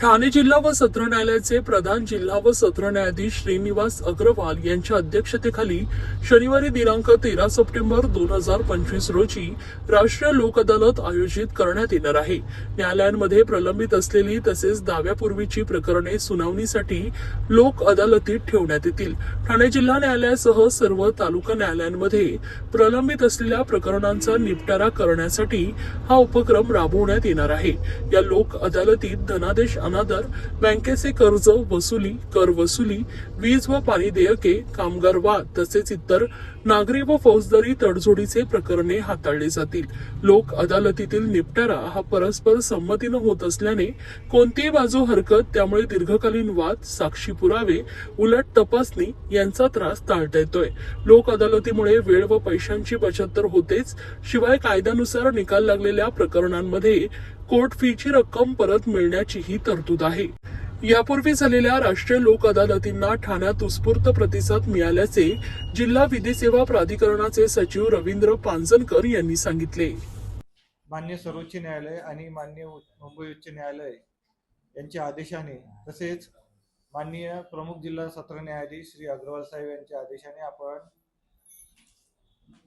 ठाणे जिल्हा व सत्र न्यायालयाचे प्रधान जिल्हा व सत्र न्यायाधीश श्रीनिवास अग्रवाल यांच्या अध्यक्षतेखाली शनिवारी दिनांक तेरा सप्टेंबर दोन हजार पंचवीस रोजी राष्ट्रीय लोक अदालत आयोजित करण्यात येणार आहे. न्यायालयांमध्ये प्रलंबित असलेली तसेच दाव्यापूर्वीची प्रकरणे सुनावणीसाठी लोक अदालतीत ठेवण्यात येतील. ठाणे जिल्हा न्यायालयासह सर्व तालुका न्यायालयांमध्ये प्रलंबित असलेल्या प्रकरणांचा निपटारा करण्यासाठी हा उपक्रम राबवण्यात येणार आहे. या लोक अदालतीत धनादेश अनादर बँकेचे कर्ज वसुली कर वसुली वीज व पाणी देयके कामगार वाद तसेच इतर नागरी व फौजदारी तडजोडीचे प्रकरणे हाताळली जातील. लोक अदालतीतील निपटारा हा परस्पर संमतीनं होत असल्याने कोणतीही बाजू हरकत त्यामुळे दीर्घकालीन वाद साक्षी पुरावे उलट तपासणी यांचा त्रास टाळता येतोय. लोक अदालतीमुळे वेळ व पैशांची बचत तर होतेच शिवाय कायद्यानुसार निकाल लागलेल्या प्रकरणांमध्ये कोर्ट फीची रक्कम परत मिळण्याचीही तरतूद आहे. यापूर्वी झालेल्या राष्ट्रीय लोक अदालतींना ठाण्यात उत्स्फूर्त प्रतिसाद मिळाल्याचे जिल्हा विधी सेवा प्राधिकरणाचे सचिव रवींद्र पांजनकर यांनी सांगितले. मान्य सर्वोच्च न्यायालय आणि मान्य मुंबई उच्च न्यायालय यांच्या आदेशाने तसेच माननीय प्रमुख जिल्हा सत्र न्यायाधीश श्री अग्रवाल साहेब यांच्या आदेशाने आपण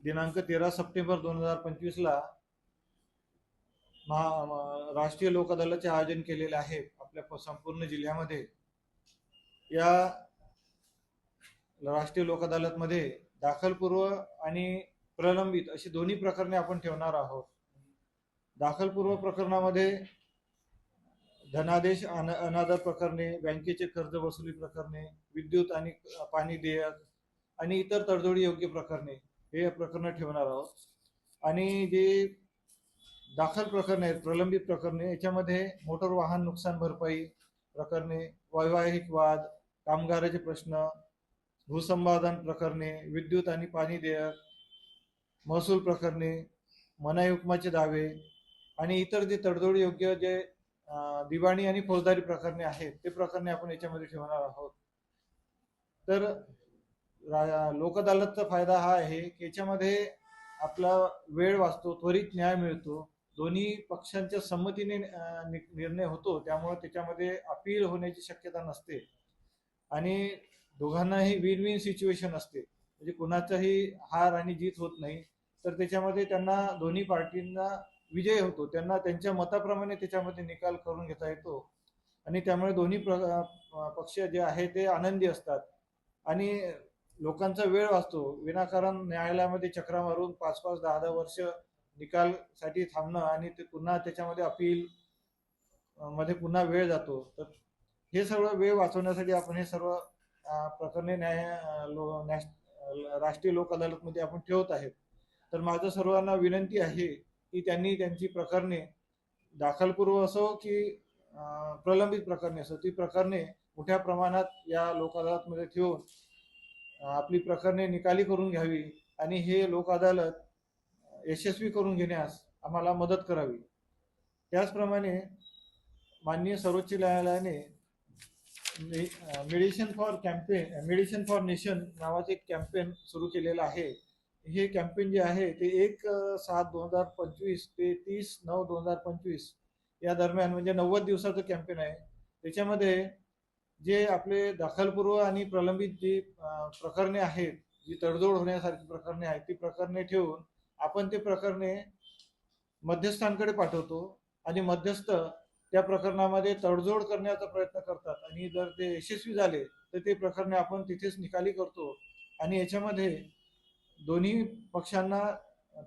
दिनांक तेरा सप्टेंबर दोन हजार पंचवीसला महा राष्ट्रीय लोक अदालतचे आयोजन केलेले आहे आपल्या प- संपूर्ण जिल्ह्यामध्ये. या राष्ट्रीय लोक अदालतमध्ये दाखलपूर्व आणि प्रलंबित अशी दोन्ही प्रकरणे आपण ठेवणार आहोत. दाखलपूर्व प्रकरणामध्ये धनादेश अन अनादर प्रकरणे बँकेचे कर्ज वसुली प्रकरणे विद्युत आणि पाणी देयक आणि इतर तडजोडी योग्य प्रकरणे हे प्रकरणं ठेवणार आहोत. आणि जे दाखल प्रकरणे आहेत प्रलंबित प्रकरणे याच्यामध्ये मोटर वाहन नुकसान भरपाई प्रकरणे वैवाहिक वाद कामगाराचे प्रश्न भूसंपादन प्रकरणे विद्युत आणि पाणी देयक महसूल प्रकरणे मनाई हुकमाचे दावे आणि इतर जे तडजोडी योग्य जे दिवाणी आणि फौजदारी प्रकरणे आहेत ते प्रकरणे आपण याच्यामध्ये ठेवणार आहोत. तर रा- फायदा हा आहे की याच्यामध्ये आपला वेळ वाचतो त्वरित न्याय मिळतो. दोन्ही पक्षांच्या संमतीने नि- निर्णय होतो. त्यामुळे त्याच्यामध्ये अपील होण्याची शक्यता नसते. आणि दोघांनाही विन विन सिच्युएशन असते. म्हणजे कुणाचाही हार आणि जीत होत नाही. तर त्याच्यामध्ये त्यांना दोन्ही पार्टींना विजय होतो. त्यांना त्यांच्या मताप्रमाणे त्याच्यामध्ये निकाल करून घेता येतो. आणि त्यामुळे दोन्ही प्र पक्ष जे आहे ते आनंदी असतात. आणि लोकांचा वेळ वाचतो. विनाकारण न्यायालयामध्ये चक्रा मारून पाच पाच दहा दहा वर्ष निकालसाठी थांबणं आणि ते पुन्हा त्याच्यामध्ये अपील मध्ये पुन्हा वेळ जातो. तर हे सगळं वेळ वाचवण्यासाठी आपण हे सर्व प्रकरणे न्याय लो- नॅश राष्ट्रीय लोक अदालतमध्ये आपण ठेवत आहेत. तर माझं सर्वांना विनंती आहे की त्यांनी त्यांची प्रकरणे दाखलपूर्व असो की प्रलंबित प्रकरणे असो ती प्रकरणे मोठ्या प्रमाणात या लोक अदालतमध्ये ठेवून आपली प्रकरणे निकाली करून घ्यावी. आणि हे लोक अदालत यशस्वी करून घेण्यास आम्हाला मदत करावी. त्याचप्रमाणे माननीय सर्वोच्च न्यायालयाने medicine for campaign medicine for nation नावाचं एक कॅम्पेन सुरू केलेलं आहे. हे कॅम्पेन जे आहे ते एक सात दोन हजार पंचवीस ते तीस नऊ दोन हजार पंचवीस या दरम्यान म्हणजे नव्वद दिवसाचं कॅम्पेन आहे. त्याच्यामध्ये जे आपले दाखलपूर्व आणि प्रलंबित जी प्रकरणे आहेत जी तडजोड होण्यासारखी प्रकरणे आहेत ती प्रकरणे ठेवून आपण ते प्रकरणे मध्यस्थांकडे पाठवतो आणि मध्यस्थ त्या प्रकरणामध्ये तडजोड करण्याचा प्रयत्न करतात. आणि जर ते यशस्वी झाले तर ते प्रकरणे आपण तिथेच निकाली करतो. आणि याच्यामध्ये दोन्ही पक्षांना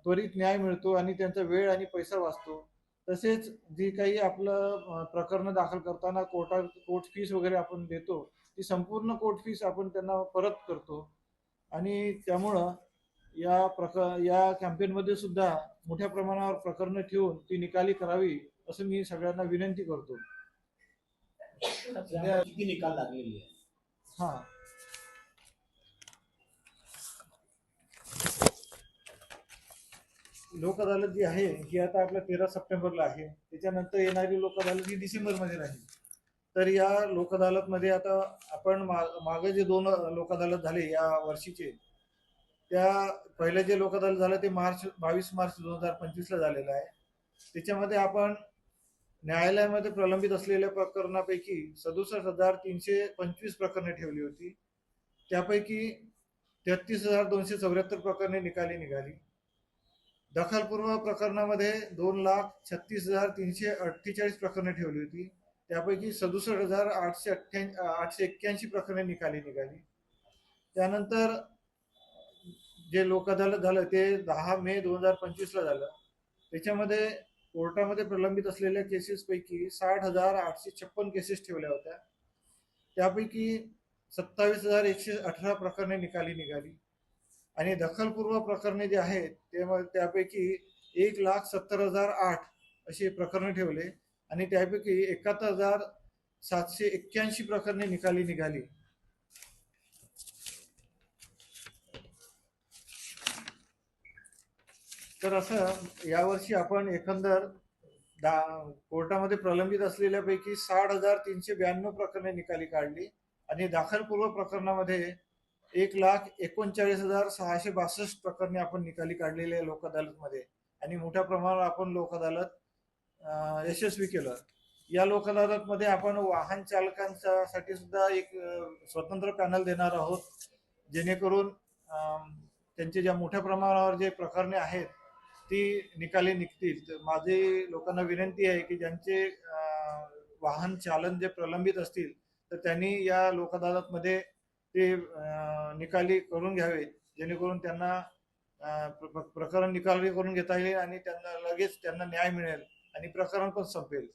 त्वरित न्याय मिळतो आणि त्यांचा वेळ आणि पैसा वाचतो. तसेच जी काही आपलं प्रकरण प्रकरणं दाखल करताना कोर्टात कोर्ट फीस वगैरे आपण देतो ती संपूर्ण कोर्ट फीस आपण त्यांना परत करतो. आणि त्यामुळं या प्रक या कॅम्पेनमध्ये सुद्धा मोठ्या प्रमाणावर प्रकरणं ठेवून ती निकाली करावी असं मी सगळ्यांना विनंती करतो. किती निकाल लागलेली आहे हां. लोक अदालत जी आहे ही आता आपल्या तेरा सप्टेंबरला आहे. त्याच्यानंतर येणारी लोक अदालत ही डिसेंबरमध्ये राहील. तर या लोक अदालतमध्ये आता आपण मागे जे दोन लोक अदालत झाले या वर्षीचे त्या पहिले जे लोकदल झालं ते मार्च बावीस मार्च दोन हजार पंचवीसला झालेलं आहे. त्याच्यामध्ये आपण न्यायालयामध्ये प्रलंबित असलेल्या प्रकरणापैकी सदुसष्ट हजार तीनशे पंचवीस प्रकरणे ठेवली होती. त्यापैकी तेहतीस हजार दोनशे चौऱ्याहत्तर प्रकरणे निकाली निघाली. दखलपूर्व प्रकरणामध्ये दोन लाख छत्तीस हजार तीनशे अठ्ठेचाळीस प्रकरणे ठेवली होती. त्यापैकी सदुसष्ट हजार आठशे अठ्ठ्या आठशे एक्क्याऐंशी प्रकरणे निकाली निघाली. त्यानंतर जे लोक अदालत झालं ते दहा मे दोन हजार पंचवीसला झालं. त्याच्यामध्ये कोर्टामध्ये प्रलंबित असलेल्या केसेसपैकी साठ हजार आठशे छप्पन केसेस ठेवल्या होत्या. त्यापैकी सत्तावीस हजार एकशे अठरा प्रकरणे निकाली निघाली. आणि दखलपूर्व प्रकरणे जे आहेत ते मग त्यापैकी एक लाख सत्तर हजार आठ असे प्रकरण ठेवले. आणि त्यापैकी एकाहत्तर हजार सातशे एक्क्याऐंशी प्रकरणे निकाली निघाली. तर असं यावर्षी आपण एकंदर दा कोर्टामध्ये प्रलंबित असलेल्यापैकी साठ हजार तीनशे ब्याण्णव प्रकरणे निकाली काढली आणि दाखलपूर्व प्रकरणामध्ये एक लाख एकोणचाळीस हजार सहाशे बासष्ट प्रकरणे आपण निकाली काढलेली आहे लोक अदालतमध्ये आणि मोठ्या प्रमाणावर आपण लोक अदालत यशस्वी केलं. या लोक अदालतमध्ये आपण वाहन चालकांसाठी सुद्धा एक स्वतंत्र पॅनल देणार आहोत. जेणेकरून त्यांचे ज्या मोठ्या प्रमाणावर जे प्रकरणे आहेत ती निकाली निघतील. तर माझी लोकांना विनंती आहे की ज्यांचे वाहन चालन जे प्रलंबित असतील तर त्यांनी या लोक अदालतमध्ये ते निकाली करून घ्यावे जेणेकरून त्यांना प्र- प्रकरण निकाली करून घेता येईल आणि त्यांना लगेच त्यांना न्याय मिळेल आणि प्रकरण पण संपेल.